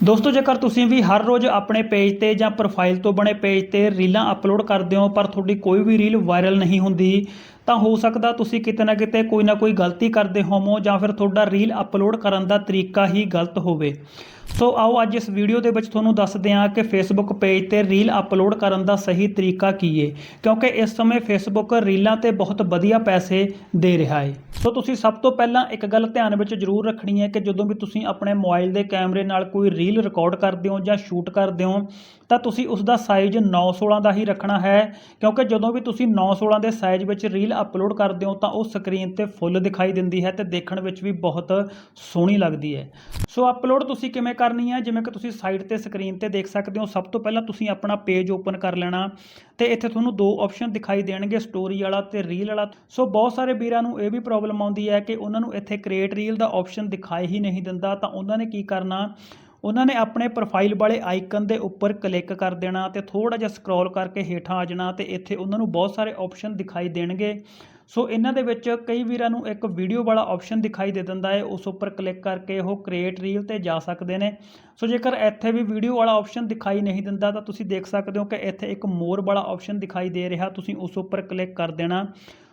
ਦੋਸਤੋ, ਜੇਕਰ ਤੁਸੀਂ ਵੀ ਹਰ ਰੋਜ਼ ਆਪਣੇ ਪੇਜ ਤੇ ਜਾਂ ਪ੍ਰੋਫਾਈਲ ਤੋਂ ਬਣੇ ਪੇਜ ਤੇ ਰੀਲਾਂ ਅਪਲੋਡ ਕਰਦੇ ਹੋ, ਪਰ ਤੁਹਾਡੀ ਕੋਈ ਵੀ ਰੀਲ ਵਾਇਰਲ ਨਹੀਂ ਹੁੰਦੀ, ਤਾਂ ਹੋ ਸਕਦਾ ਤੁਸੀਂ ਕਿਤੇ ਨਾ ਕਿਤੇ ਕੋਈ ਨਾ ਕੋਈ ਗਲਤੀ ਕਰਦੇ ਹੋਵੋ ਜਾਂ ਫਿਰ ਤੁਹਾਡਾ ਰੀਲ ਅਪਲੋਡ ਕਰਨ ਦਾ ਤਰੀਕਾ ਹੀ ਗਲਤ ਹੋਵੇ। ਸੋ, ਆਓ ਅੱਜ ਇਸ ਵੀਡੀਓ ਦੇ ਵਿੱਚ ਤੁਹਾਨੂੰ ਦੱਸਦੇ ਹਾਂ ਕਿ ਫੇਸਬੁੱਕ ਪੇਜ ਤੇ ਰੀਲ ਅਪਲੋਡ ਕਰਨ ਦਾ ਸਹੀ ਤਰੀਕਾ ਕੀ ਹੈ ਕਿਉਂਕਿ ਇਸ ਸਮੇਂ ਫੇਸਬੁੱਕ ਰੀਲਾਂ ਤੇ ਬਹੁਤ ਵਧੀਆ ਪੈਸੇ ਦੇ ਰਿਹਾ ਹੈ ਸੋ ਤੁਸੀਂ ਸਭ ਤੋਂ ਪਹਿਲਾਂ ਇੱਕ ਗੱਲ ਧਿਆਨ ਵਿੱਚ ਜ਼ਰੂਰ ਰੱਖਣੀ ਹੈ ਕਿ ਜਦੋਂ ਵੀ ਤੁਸੀਂ ਆਪਣੇ ਮੋਬਾਈਲ ਦੇ ਕੈਮਰੇ ਨਾਲ ਕੋਈ ਰੀਲ ਰਿਕਾਰਡ ਕਰਦੇ ਹੋ ਜਾਂ ਸ਼ੂਟ ਕਰਦੇ ਹੋ ਤਾਂ ਤੁਸੀਂ ਉਸ ਦਾ ਸਾਈਜ਼ 916 ਦਾ ਹੀ ਰੱਖਣਾ ਹੈ, ਕਿਉਂਕਿ ਜਦੋਂ ਵੀ ਤੁਸੀਂ 916 ਦੇ ਸਾਈਜ਼ ਵਿੱਚ ਰੀਲ ਅਪਲੋਡ ਕਰਦੇ ਹੋ ਤਾਂ ਉਹ ਸਕਰੀਨ ਤੇ ਫੁੱਲ ਦਿਖਾਈ ਦਿੰਦੀ ਹੈ ਤੇ ਦੇਖਣ ਵਿੱਚ ਵੀ ਬਹੁਤ ਸੋਹਣੀ ਲੱਗਦੀ ਹੈ। ਸੋ ਅਪਲੋਡ ਤੁਸੀਂ ਕਿਵੇਂ ਕਰਨੀ ਹੈ? ਜਿਵੇਂ ਕਿ ਤੁਸੀਂ ਸਾਈਡ ਤੇ ਸਕਰੀਨ ਤੇ ਦੇਖ ਸਕਦੇ ਹੋ, ਸਭ ਤੋਂ ਪਹਿਲਾਂ ਤੁਸੀਂ ਆਪਣਾ ਪੇਜ ਓਪਨ ਕਰ ਲੈਣਾ ਤੇ ਇੱਥੇ ਤੁਹਾਨੂੰ ਦੋ ਆਪਸ਼ਨ ਦਿਖਾਈ ਦੇਣਗੇ ਸਟੋਰੀ ਵਾਲਾ ਤੇ ਰੀਲ ਵਾਲਾ। ਸੋ ਬਹੁਤ ਸਾਰੇ ਵੀਰਾਂ ਨੂੰ ਇਹ ਵੀ ਪ੍ਰੋਬਲਮ ਆਉਂਦੀ ਹੈ ਕਿ ਉਹਨਾਂ ਨੂੰ ਇੱਥੇ ਕ੍ਰੀਏਟ ਰੀਲ ਦਾ ਆਪਸ਼ਨ ਦਿਖਾਈ ਹੀ ਨਹੀਂ ਦਿੰਦਾ, ਤਾਂ ਉਹਨਾਂ ਨੇ ਕੀ ਕਰਨਾ? ਉਹਨਾਂ ਨੇ ਆਪਣੇ ਪ੍ਰੋਫਾਈਲ ਵਾਲੇ ਆਈਕਨ ਦੇ ਉੱਪਰ ਕਲਿੱਕ ਕਰ ਦੇਣਾ ਤੇ ਥੋੜਾ ਜਿਹਾ ਸਕਰੋਲ ਕਰਕੇ ਹੇਠਾਂ ਆ ਜਾਣਾ ਤੇ ਇੱਥੇ ਉਹਨਾਂ ਨੂੰ ਬਹੁਤ ਸਾਰੇ ਆਪਸ਼ਨ ਦਿਖਾਈ ਦੇਣਗੇ। ਸੋ ਇਹਨਾਂ ਦੇ ਵਿੱਚ ਕਈ ਵੀਰਾਂ ਨੂੰ ਇੱਕ ਵੀਡੀਓ ਵਾਲਾ ਆਪਸ਼ਨ ਦਿਖਾਈ ਦੇ ਦਿੰਦਾ ਹੈ, ਉਸ ਉੱਪਰ ਕਲਿੱਕ ਕਰਕੇ ਉਹ ਕ੍ਰੀਏਟ ਰੀਲ ਤੇ ਜਾ ਸਕਦੇ ਨੇ। ਸੋ ਜੇਕਰ ਇੱਥੇ ਵੀ ਵੀਡੀਓ ਵਾਲਾ ਆਪਸ਼ਨ ਦਿਖਾਈ ਨਹੀਂ ਦਿੰਦਾ ਤਾਂ ਤੁਸੀਂ ਦੇਖ ਸਕਦੇ ਹੋ ਕਿ ਇੱਥੇ ਇੱਕ ਮੋਰ ਵਾਲਾ ਆਪਸ਼ਨ ਦਿਖਾਈ ਦੇ ਰਿਹਾ, ਤੁਸੀਂ ਉਸ ਉੱਪਰ ਕਲਿੱਕ ਕਰ ਦੇਣਾ।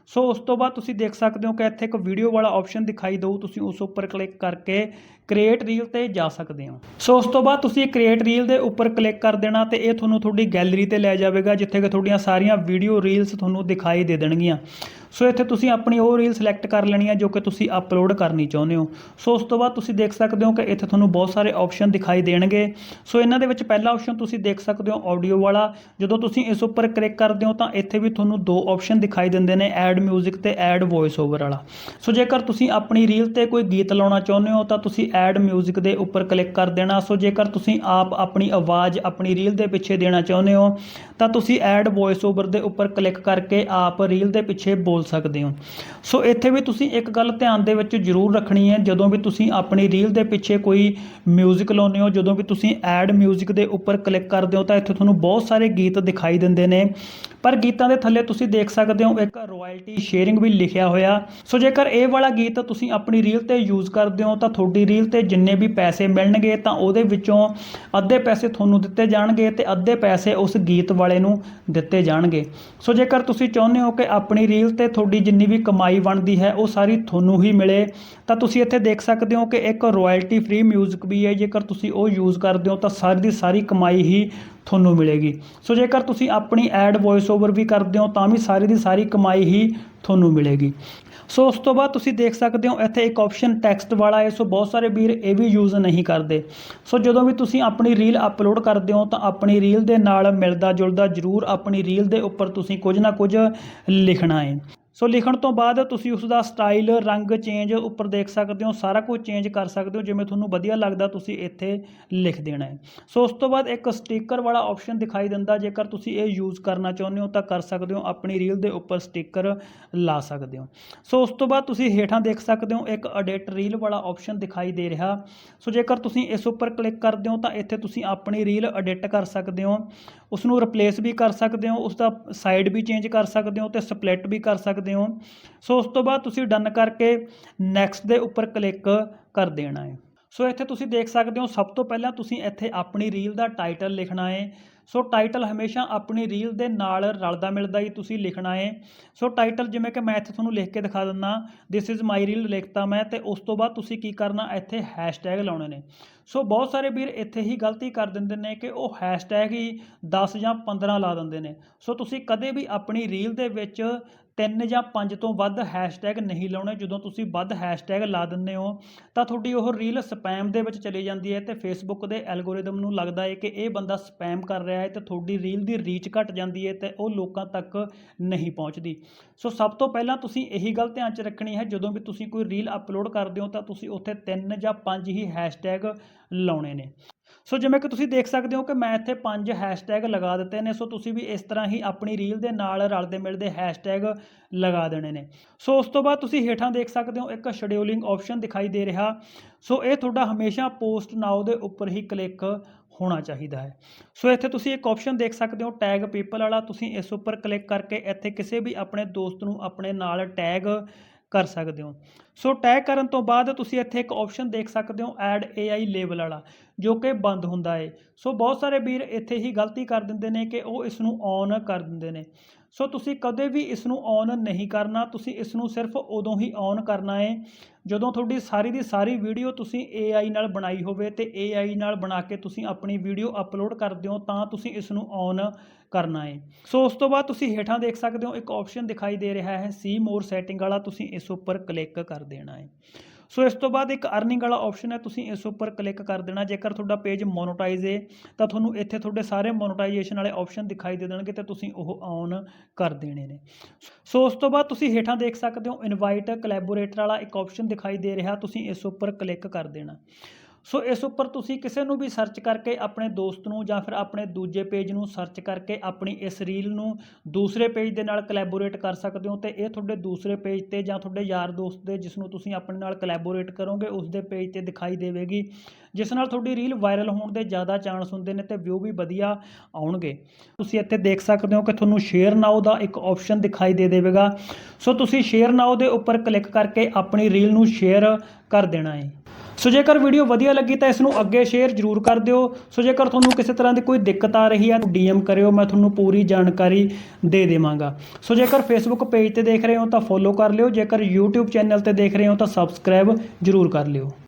ਸੋ ਉਸ ਤੋਂ ਬਾਅਦ ਤੁਸੀਂ ਦੇਖ ਸਕਦੇ ਹੋ ਕਿ ਇੱਥੇ ਇੱਕ ਵੀਡੀਓ ਵਾਲਾ ਆਪਸ਼ਨ ਦਿਖਾਈ ਦਊ, ਤੁਸੀਂ ਉਸ ਉੱਪਰ ਕਲਿੱਕ ਕਰਕੇ ਕ੍ਰੀਏਟ ਰੀਲ ਤੇ ਜਾ ਸਕਦੇ ਹੋ। ਸੋ ਉਸ ਤੋਂ ਬਾਅਦ ਤੁਸੀਂ ਕ੍ਰੀਏਟ ਰੀਲ ਦੇ ਉੱਪਰ ਕਲਿੱਕ ਕਰ ਦੇਣਾ ਤੇ ਇਹ ਤੁਹਾਨੂੰ ਤੁਹਾਡੀ ਗੈਲਰੀ ਤੇ ਲੈ ਜਾਵੇਗਾ, ਜਿੱਥੇ ਕਿ ਤੁਹਾਡੀਆਂ ਸਾਰੀਆਂ ਵੀਡੀਓ ਰੀਲਸ ਤੁਹਾਨੂੰ ਦਿਖਾਈ ਦੇ ਦੇਣਗੀਆਂ। ਸੋ ਇੱਥੇ ਤੁਸੀਂ ਆਪਣੀ ਉਹ ਰੀਲ ਸਿਲੈਕਟ ਕਰ ਲੈਣੀ ਹੈ ਜੋ ਕਿ ਤੁਸੀਂ ਅਪਲੋਡ ਕਰਨੀ ਚਾਹੁੰਦੇ ਹੋ। ਸੋ ਉਸ ਤੋਂ ਬਾਅਦ ਤੁਸੀਂ ਦੇਖ ਸਕਦੇ ਹੋ ਕਿ ਇੱਥੇ ਤੁਹਾਨੂੰ ਬਹੁਤ ਸਾਰੇ ਆਪਸ਼ਨ ਦਿਖਾਈ ਦੇਣਗੇ। ਸੋ ਇਹਨਾਂ ਦੇ ਵਿੱਚ ਪਹਿਲਾ ਆਪਸ਼ਨ ਤੁਸੀਂ ਦੇਖ ਸਕਦੇ ਹੋ ਆਡੀਓ ਵਾਲਾ। ਜਦੋਂ ਤੁਸੀਂ ਇਸ ਉੱਪਰ ਕਲਿੱਕ ਕਰਦੇ ਹੋ ਤਾਂ ਇੱਥੇ ਵੀ ਤੁਹਾਨੂੰ ਦੋ ਆਪਸ਼ਨ ਦਿਖਾਈ ਦਿੰਦੇ ਨੇ ਐਡ ਐਡ ਮਿਊਜ਼ਿਕ ਤੇ ਐਡ ਵੌਇਸ ਓਵਰ ਵਾਲਾ। ਸੋ ਜੇਕਰ ਤੁਸੀਂ ਆਪਣੀ ਰੀਲ ਤੇ ਕੋਈ ਗੀਤ ਲਾਉਣਾ ਚਾਹੁੰਦੇ ਹੋ, ਤਾਂ ਤੁਸੀਂ ਐਡ ਮਿਊਜ਼ਿਕ ਦੇ ਉੱਪਰ ਕਲਿੱਕ ਕਰ ਦੇਣਾ। ਸੋ ਜੇਕਰ ਤੁਸੀਂ ਆਪ ਆਪਣੀ ਆਵਾਜ਼ ਆਪਣੀ ਰੀਲ ਦੇ ਪਿੱਛੇ ਦੇਣਾ ਚਾਹੁੰਦੇ ਹੋ, ਤਾਂ ਤੁਸੀਂ ਐਡ ਵੌਇਸ ਓਵਰ ਦੇ ਉੱਪਰ ਕਲਿੱਕ ਕਰਕੇ ਆਪ ਰੀਲ ਦੇ ਪਿੱਛੇ ਬੋਲ ਸਕਦੇ ਹੋ। ਸੋ ਇੱਥੇ ਵੀ ਤੁਸੀਂ ਇੱਕ ਗੱਲ ਧਿਆਨ ਦੇ ਵਿੱਚ ਜ਼ਰੂਰ ਰੱਖਣੀ ਹੈ, ਜਦੋਂ ਵੀ ਤੁਸੀਂ ਆਪਣੀ ਰੀਲ ਦੇ ਪਿੱਛੇ ਕੋਈ ਮਿਊਜ਼ਿਕ ਲਾਉਂਦੇ ਹੋ, ਜਦੋਂ ਵੀ ਤੁਸੀਂ ਐਡ ਮਿਊਜ਼ਿਕ ਦੇ ਉੱਪਰ ਕਲਿੱਕ ਕਰਦੇ ਹੋ, ਤਾਂ ਇੱਥੇ ਤੁਹਾਨੂੰ ਬਹੁਤ ਸਾਰੇ ਗੀਤ ਦਿਖਾਈ ਦਿੰਦੇ ਨੇ। ਪਰ ਗੀਤਾਂ ਦੇ ਥੱਲੇ ਤੁਸੀਂ ਦੇਖ ਸਕਦੇ ਹੋ ਇੱਕ ਰਾਇਲਟੀ ਸ਼ੇਅਰਿੰਗ ਵੀ ਲਿਖਿਆ ਹੋਇਆ। ਸੋ ਜੇਕਰ ਇਹ ਵਾਲਾ ਗੀਤ ਤੁਸੀਂ ਆਪਣੀ ਰੀਲ ਤੇ ਯੂਜ਼ ਕਰਦੇ ਹੋ ਤਾਂ ਤੁਹਾਡੀ ਰੀਲ ਤੇ ਜਿੰਨੇ ਵੀ ਪੈਸੇ ਮਿਲਣਗੇ ਤਾਂ ਉਹਦੇ ਵਿੱਚੋਂ ਅੱਧੇ ਪੈਸੇ ਤੁਹਾਨੂੰ ਦਿੱਤੇ ਜਾਣਗੇ ਤੇ ਅੱਧੇ ਪੈਸੇ ਉਸ ਗੀਤ ਵਾਲੇ ਨੂੰ ਦਿੱਤੇ ਜਾਣਗੇ। ਸੋ ਜੇਕਰ ਤੁਸੀਂ ਚਾਹੁੰਦੇ ਹੋ ਕਿ ਆਪਣੀ ਰੀਲ ਤੇ ਤੁਹਾਡੀ ਜਿੰਨੀ ਵੀ ਕਮਾਈ ਬਣਦੀ ਹੈ ਉਹ ਸਾਰੀ ਤੁਹਾਨੂੰ ਹੀ ਮਿਲੇ, ਤਾਂ ਤੁਸੀਂ ਇੱਥੇ ਦੇਖ ਸਕਦੇ ਹੋ ਕਿ ਇੱਕ ਰਾਇਲਟੀ ਫ੍ਰੀ ਮਿਊਜ਼ਿਕ ਵੀ ਹੈ। ਜੇਕਰ ਤੁਸੀਂ ਉਹ ਯੂਜ਼ ਕਰਦੇ ਹੋ ਤਾਂ ਸਾਰੀ ਦੀ ਸਾਰੀ ਕਮਾਈ ਹੀ ਤੁਹਾਨੂੰ ਮਿਲੇਗੀ। ਸੋ ਜੇਕਰ ਤੁਸੀਂ ਆਪਣੀ ਐਡ ਵੌਇਸ ਓਵਰ ਵੀ ਕਰਦੇ ਹੋ, ਤਾਂ ਵੀ ਸਾਰੀ ਦੀ ਸਾਰੀ ਕਮਾਈ ਹੀ ਤੁਹਾਨੂੰ ਮਿਲੇਗੀ। ਸੋ ਉਸ ਤੋਂ ਬਾਅਦ ਤੁਸੀਂ ਦੇਖ ਸਕਦੇ ਹੋ, ਇੱਥੇ ਇੱਕ ਆਪਸ਼ਨ ਟੈਕਸਟ ਵਾਲਾ ਹੈ। ਸੋ ਬਹੁਤ ਸਾਰੇ ਵੀਰ ਇਹ ਵੀ ਯੂਜ਼ ਨਹੀਂ ਕਰਦੇ। ਸੋ ਜਦੋਂ ਵੀ ਤੁਸੀਂ ਆਪਣੀ ਰੀਲ ਅਪਲੋਡ ਕਰਦੇ ਹੋ, ਤਾਂ ਆਪਣੀ ਰੀਲ ਦੇ ਨਾਲ ਮਿਲਦਾ ਜੁਲਦਾ ਜ਼ਰੂਰ ਆਪਣੀ ਰੀਲ ਦੇ ਉੱਪਰ ਤੁਸੀਂ ਕੁਝ ਨਾ ਕੁਝ ਲਿਖਣਾ ਹੈ। ਸੋ ਲਿਖਣ ਤੋਂ ਬਾਅਦ ਤੁਸੀਂ ਉਸ ਦਾ ਸਟਾਈਲ, ਰੰਗ ਚੇਂਜ ਉੱਪਰ ਦੇਖ ਸਕਦੇ ਹੋ, ਸਾਰਾ ਕੁਝ ਚੇਂਜ ਕਰ ਸਕਦੇ ਹੋ, ਜਿਵੇਂ ਤੁਹਾਨੂੰ ਵਧੀਆ ਲੱਗਦਾ ਤੁਸੀਂ ਇੱਥੇ ਲਿਖ ਦੇਣਾ ਹੈ। ਸੋ ਉਸ ਤੋਂ ਬਾਅਦ ਇੱਕ ਸਟicker ਵਾਲਾ ਆਪਸ਼ਨ ਦਿਖਾਈ ਦਿੰਦਾ, ਜੇਕਰ ਤੁਸੀਂ ਇਹ ਯੂਜ਼ ਕਰਨਾ ਚਾਹੁੰਦੇ ਹੋ ਤਾਂ ਕਰ ਸਕਦੇ ਹੋ, ਆਪਣੀ ਰੀਲ ਦੇ ਉੱਪਰ ਸਟicker ਲਾ ਸਕਦੇ ਹੋ। ਸੋ ਉਸ ਤੋਂ ਬਾਅਦ ਤੁਸੀਂ ਹੇਠਾਂ ਦੇਖ ਸਕਦੇ ਹੋ, ਇੱਕ ਐਡਿਟ ਰੀਲ ਵਾਲਾ ਆਪਸ਼ਨ ਦਿਖਾਈ ਦੇ ਰਿਹਾ। ਸੋ ਜੇਕਰ ਤੁਸੀਂ ਇਸ ਉੱਪਰ ਕਲਿੱਕ ਕਰਦੇ ਹੋ ਤਾਂ ਇੱਥੇ ਤੁਸੀਂ ਆਪਣੀ ਰੀਲ ਐਡਿਟ ਕਰ ਸਕਦੇ ਹੋ। ਉਸ ਨੂੰ ਰਿਪਲੇਸ ਵੀ ਕਰ ਸਕਦੇ ਹੋ ਉਸ ਦਾ ਸਾਈਡ ਵੀ ਚੇਂਜ ਕਰ ਸਕਦੇ ਹੋ ਤੇ ਸਪਲਿਟ ਵੀ ਕਰ ਸਕਦੇ ਹੋ। ਸੋ ਉਸ ਤੋਂ ਬਾਅਦ ਤੁਸੀਂ ਡਨ ਕਰਕੇ ਨੈਕਸਟ ਦੇ ਉੱਪਰ ਕਲਿੱਕ ਕਰ ਦੇਣਾ ਹੈ। ਸੋ ਇੱਥੇ ਤੁਸੀਂ ਦੇਖ ਸਕਦੇ ਹੋ, ਸਭ ਤੋਂ ਪਹਿਲਾਂ ਤੁਸੀਂ ਇੱਥੇ ਆਪਣੀ ਰੀਲ ਦਾ ਟਾਈਟਲ ਲਿਖਣਾ ਹੈ। ਸੋ ਟਾਈਟਲ ਹਮੇਸ਼ਾ ਆਪਣੀ ਰੀਲ ਦੇ ਨਾਲ ਰਲਦਾ ਮਿਲਦਾ ਹੀ ਤੁਸੀਂ ਲਿਖਣਾ ਹੈ। ਸੋ ਟਾਈਟਲ ਜਿਵੇਂ ਕਿ ਮੈਂ ਇੱਥੇ ਤੁਹਾਨੂੰ ਲਿਖ ਕੇ ਦਿਖਾ ਦਿੰਦਾ ਥਿਸ ਇਜ਼ ਮਾਈ ਰੀਲ ਲਿਖਤਾ ਮੈਂ ਤੇ ਉਸ ਤੋਂ ਬਾਅਦ ਤੁਸੀਂ ਕੀ ਕਰਨਾ, ਇੱਥੇ ਹੈਸ਼ਟੈਗ ਲਾਉਣੇ ਨੇ। ਸੋ ਬਹੁਤ ਸਾਰੇ ਵੀਰ ਇੱਥੇ ਹੀ ਗਲਤੀ ਕਰ ਦਿੰਦੇ ਨੇ ਕਿ ਉਹ ਹੈਸ਼ਟੈਗ ਹੀ 10 ਜਾਂ 15 ਲਾ ਦਿੰਦੇ ਨੇ। ਸੋ ਤੁਸੀਂ ਕਦੇ ਵੀ ਆਪਣੀ ਰੀਲ ਦੇ ਵਿੱਚ ਤਿੰਨ ਜਾਂ ਪੰਜ ਤੋਂ ਵੱਧ ਹੈਸ਼ਟੈਗ ਨਹੀਂ ਲਾਉਣੇ। ਜਦੋਂ ਤੁਸੀਂ ਵੱਧ ਹੈਸ਼ਟੈਗ ਲਾ ਦਿੰਦੇ ਹੋ, ਤਾਂ ਤੁਹਾਡੀ ਉਹ ਰੀਲ ਸਪੈਮ ਦੇ ਵਿੱਚ ਚਲੀ ਜਾਂਦੀ ਹੈ ਤੇ ਫੇਸਬੁੱਕ ਦੇ ਐਲਗੋਰਿਦਮ ਨੂੰ ਲੱਗਦਾ ਹੈ ਕਿ ਇਹ ਬੰਦਾ ਸਪੈਮ ਕਰ ਰਿਹਾ ਹੈ ਤੇ ਤੁਹਾਡੀ ਰੀਲ ਦੀ ਰੀਚ ਘਟ ਜਾਂਦੀ ਹੈ ਤੇ ਉਹ ਲੋਕਾਂ ਤੱਕ ਨਹੀਂ ਪਹੁੰਚਦੀ। ਸੋ ਸਭ ਤੋਂ ਪਹਿਲਾਂ ਤੁਸੀਂ ਇਹੀ ਗੱਲ ਧਿਆਨ 'ਚ ਰੱਖਣੀ ਹੈ। ਜਦੋਂ ਵੀ ਤੁਸੀਂ ਕੋਈ ਰੀਲ ਅਪਲੋਡ ਕਰਦੇ ਹੋ, ਤਾਂ ਤੁਸੀਂ ਉੱਥੇ ਤਿੰਨ ਜਾਂ ਪੰਜ ਹੀ ਹੈਸ਼ਟੈਗ ਲਾਉਣੇ ਨੇ। ਸੋ ਜਿਵੇਂ ਕਿ ਤੁਸੀਂ ਦੇਖ ਸਕਦੇ ਹੋ ਕਿ ਮੈਂ ਇੱਥੇ ਪੰਜ ਹੈਸ਼ਟੈਗ ਲਗਾ ਦਿੱਤੇ ਨੇ, ਸੋ ਤੁਸੀਂ ਵੀ ਇਸ ਤਰ੍ਹਾਂ ਹੀ ਆਪਣੀ ਰੀਲ ਦੇ ਨਾਲ ਰਲਦੇ ਮਿਲਦੇ ਹੈਸ਼ਟੈਗ ਲਗਾ ਦੇਣੇ ਨੇ। ਸੋ ਉਸ ਤੋਂ ਬਾਅਦ ਤੁਸੀਂ ਹੇਠਾਂ ਦੇਖ ਸਕਦੇ ਹੋ ਇੱਕ ਸ਼ਡਿਊਲਿੰਗ ਆਪਸ਼ਨ ਦਿਖਾਈ ਦੇ ਰਿਹਾ। ਸੋ ਇਹ ਤੁਹਾਡਾ ਹਮੇਸ਼ਾ ਪੋਸਟ ਨਾਓ ਦੇ ਉੱਪਰ ਹੀ ਕਲਿੱਕ ਹੋਣਾ ਚਾਹੀਦਾ ਹੈ। ਸੋ ਇੱਥੇ ਤੁਸੀਂ ਇੱਕ ਆਪਸ਼ਨ ਦੇਖ ਸਕਦੇ ਹੋ ਟੈਗ ਪੀਪਲ ਵਾਲਾ। ਤੁਸੀਂ ਇਸ ਉੱਪਰ ਕਲਿੱਕ ਕਰਕੇ ਇੱਥੇ ਕਿਸੇ ਵੀ ਆਪਣੇ ਦੋਸਤ ਨੂੰ ਆਪਣੇ ਨਾਲ ਟੈਗ ਕਰ ਸਕਦੇ ਹੋ। ਸੋ ਟੈਗ ਕਰਨ ਤੋਂ ਬਾਅਦ ਤੁਸੀਂ ਇੱਥੇ ਇੱਕ ਆਪਸ਼ਨ ਦੇਖ ਸਕਦੇ ਹੋ ਐਡ AI ਲੇਬਲ ਵਾਲਾ, ਜੋ ਕਿ ਬੰਦ ਹੁੰਦਾ ਏ। ਸੋ ਬਹੁਤ ਸਾਰੇ ਵੀਰ ਇੱਥੇ ਹੀ ਗਲਤੀ ਕਰ ਦਿੰਦੇ ਨੇ ਕਿ ਉਹ ਇਸ ਨੂੰ ਔਨ ਕਰ ਦਿੰਦੇ ਨੇ। ਸੋ ਤੁਸੀਂ ਕਦੇ ਵੀ ਇਸ ਨੂੰ ਔਨ ਨਹੀਂ ਕਰਨਾ, ਤੁਸੀਂ ਇਸ ਨੂੰ ਸਿਰਫ ਉਦੋਂ ਹੀ ਔਨ ਕਰਨਾ ਹੈ ਜਦੋਂ ਤੁਹਾਡੀ ਸਾਰੀ ਦੀ ਸਾਰੀ ਵੀਡੀਓ ਤੁਸੀਂ AI ਨਾਲ ਬਣਾਈ ਹੋਵੇ ਤੇ AI ਨਾਲ ਬਣਾ ਕੇ ਤੁਸੀਂ ਆਪਣੀ ਵੀਡੀਓ ਅਪਲੋਡ ਕਰਦੇ ਹੋ, ਤਾਂ ਤੁਸੀਂ ਇਸ ਨੂੰ ਔਨ ਕਰਨਾ ਹੈ ਸੋ ਉਸ ਤੋਂ ਬਾਅਦ ਤੁਸੀਂ ਹੇਠਾਂ ਦੇਖ ਸਕਦੇ ਹੋ, ਇੱਕ ਆਪਸ਼ਨ ਦਿਖਾਈ ਦੇ ਰਿਹਾ ਹੈ ਸੀ ਮੋਰ ਸੈਟਿੰਗ ਵਾਲਾ, ਤੁਸੀਂ ਇਸ ਉੱਪਰ ਕਲਿੱਕ ਕਰ ਦੇਣਾ ਹੈ। ਸੋ ਇਸ ਤੋਂ ਬਾਅਦ ਇੱਕ ਅਰਨਿੰਗ ਵਾਲਾ ਆਪਸ਼ਨ ਹੈ, ਤੁਸੀਂ ਇਸ ਉੱਪਰ ਕਲਿੱਕ ਕਰ ਦੇਣਾ। ਜੇਕਰ ਤੁਹਾਡਾ ਪੇਜ ਮੋਨੋਟਾਈਜ਼ ਹੈ, ਤਾਂ ਤੁਹਾਨੂੰ ਇੱਥੇ ਤੁਹਾਡੇ ਸਾਰੇ ਮੋਨੋਟਾਈਜੇਸ਼ਨ ਵਾਲੇ ਆਪਸ਼ਨ ਦਿਖਾਈ ਦੇ ਦੇਣਗੇ ਤੇ ਤੁਸੀਂ ਉਹ ਔਨ ਕਰ ਦੇਣੇ ਨੇ। ਸੋ ਉਸ ਤੋਂ ਬਾਅਦ ਤੁਸੀਂ ਹੇਠਾਂ ਦੇਖ ਸਕਦੇ ਹੋ ਇਨਵਾਈਟ ਕੋਲੈਬੋਰੇਟਰ ਵਾਲਾ ਇੱਕ ਆਪਸ਼ਨ ਦਿਖਾਈ ਦੇ ਰਿਹਾ, ਤੁਸੀਂ ਇਸ ਉੱਪਰ ਕਲਿੱਕ ਕਰ ਦੇਣਾ। ਸੋ ਇਸ ਉੱਪਰ ਤੁਸੀਂ ਕਿਸੇ ਨੂੰ ਵੀ ਸਰਚ ਕਰਕੇ ਆਪਣੇ ਦੋਸਤ ਨੂੰ ਜਾਂ ਫਿਰ ਆਪਣੇ ਦੂਜੇ ਪੇਜ ਨੂੰ ਸਰਚ ਕਰਕੇ ਆਪਣੀ ਇਸ ਰੀਲ ਨੂੰ ਦੂਸਰੇ ਪੇਜ ਦੇ ਨਾਲ ਕਲੈਬੋਰੇਟ ਕਰ ਸਕਦੇ ਹੋ ਤੇ ਇਹ ਤੁਹਾਡੇ ਦੂਸਰੇ ਪੇਜ ਤੇ ਜਾਂ ਤੁਹਾਡੇ ਯਾਰ ਦੋਸਤ ਦੇ ਜਿਸ ਨੂੰ ਤੁਸੀਂ ਆਪਣੇ ਨਾਲ ਕਲੈਬੋਰੇਟ ਕਰੋਗੇ, ਉਸ ਦੇ ਪੇਜ ਤੇ ਦਿਖਾਈ ਦੇਵੇਗੀ, ਜਿਸ ਨਾਲ ਤੁਹਾਡੀ ਰੀਲ ਵਾਇਰਲ ਹੋਣ ਦੇ ਜ਼ਿਆਦਾ ਚਾਂਸ ਹੁੰਦੇ ਨੇ ਤੇ ਵਿਊ ਵੀ ਵਧੀਆ ਆਉਣਗੇ। ਤੁਸੀਂ ਇੱਥੇ ਦੇਖ ਸਕਦੇ ਹੋ ਕਿ ਤੁਹਾਨੂੰ ਸ਼ੇਅਰ ਨਾਓ ਦਾ ਇੱਕ ਆਪਸ਼ਨ ਦਿਖਾਈ ਦੇ ਦੇਵੇਗਾ। ਸੋ ਤੁਸੀਂ ਸ਼ੇਅਰ ਨਾਓ ਦੇ ਉੱਪਰ ਕਲਿੱਕ ਕਰਕੇ ਆਪਣੀ ਰੀਲ ਨੂੰ ਸ਼ੇਅਰ ਕਰ ਦੇਣਾ ਹੈ। ਸੋ ਜੇਕਰ ਵੀਡੀਓ ਵਧੀਆ ਲੱਗੀ ਤਾਂ ਇਸ ਨੂੰ ਅੱਗੇ ਸ਼ੇਅਰ ਜ਼ਰੂਰ ਕਰ ਦਿਓ। ਸੋ ਜੇਕਰ ਤੁਹਾਨੂੰ ਕਿਸੇ ਤਰ੍ਹਾਂ ਦੀ ਕੋਈ ਦਿੱਕਤ ਆ ਰਹੀ ਹੈ ਤਾਂ ਡੀਐਮ ਕਰਿਓ, ਮੈਂ ਤੁਹਾਨੂੰ ਪੂਰੀ ਜਾਣਕਾਰੀ ਦੇ ਦੇਵਾਂਗਾ। ਸੋ ਜੇਕਰ ਫੇਸਬੁੱਕ ਪੇਜ ਤੇ ਦੇਖ ਰਹੇ ਹੋ ਤਾਂ ਫੋਲੋ ਕਰ ਲਿਓ, ਜੇਕਰ YouTube ਚੈਨਲ ਤੇ ਦੇਖ ਰਹੇ ਹੋ ਤਾਂ ਸਬਸਕ੍ਰਾਈਬ ਜ਼ਰੂਰ ਕਰ ਲਿਓ।